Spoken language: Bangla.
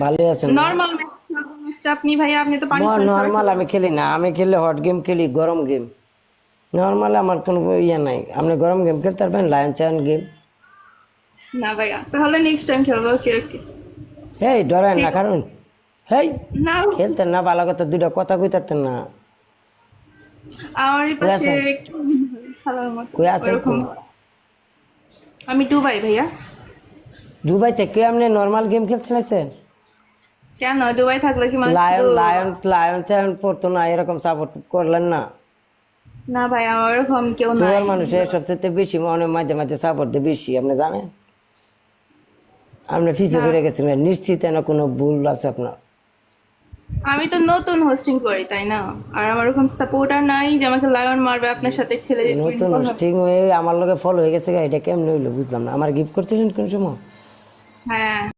ভালোই আছেন নর্মাল আপনি ভাইয়া আপনি তো পানি নর্মাল আমি খেলি না আমি খেললে হট গেম খেলি গরম গেম নর্মাল আমার কোনো ইয়ে নাই আপনি গরম গেম খেলতে পারবেন লায়ন চ্যান গেম না ভাইয়া তাহলে নেক্সট টাইম খেলব ওকে ওকে হেই ডরেন না কারণ হেই না। খেলতেন না ভালো কথা দুইটা কথা কইতারতেন না। আমার পাশে কই আছেন আমি দুবাই ভাইয়া। দুবাই থেকে আপনি নর্মাল গেম খেলতে নাইছেন? কেন? দুবাই থাকলে কি মানুষ লায়ন লায়ন লায়ন পড়তো না এরকম সাপোর্ট করলেন না। না ভাই আমার ওরকম কেউ সুগার মানুষের সবচেয়ে বেশি মনে মাঝে মাঝে সাপোর্ট দেয় বেশি আপনি জানেন? আপনি ফিসে করে গেছেন নিশ্চিত না কোনো ভুল আছে আপনার। আমি তো নতুন হোস্টিং করি তাই না? আর আমার ওরকম সাপোর্টার নাই যে আমাকে লায়ন মারবে আপনার সাথে খেলে যেতে নতুন হোস্টিং হয়ে আমার লগে ফলো হয়ে গেছে এটা কেমন হইল বুঝলাম না। আমার গিফট করছিলেন কোন সময়? হ্যাঁ।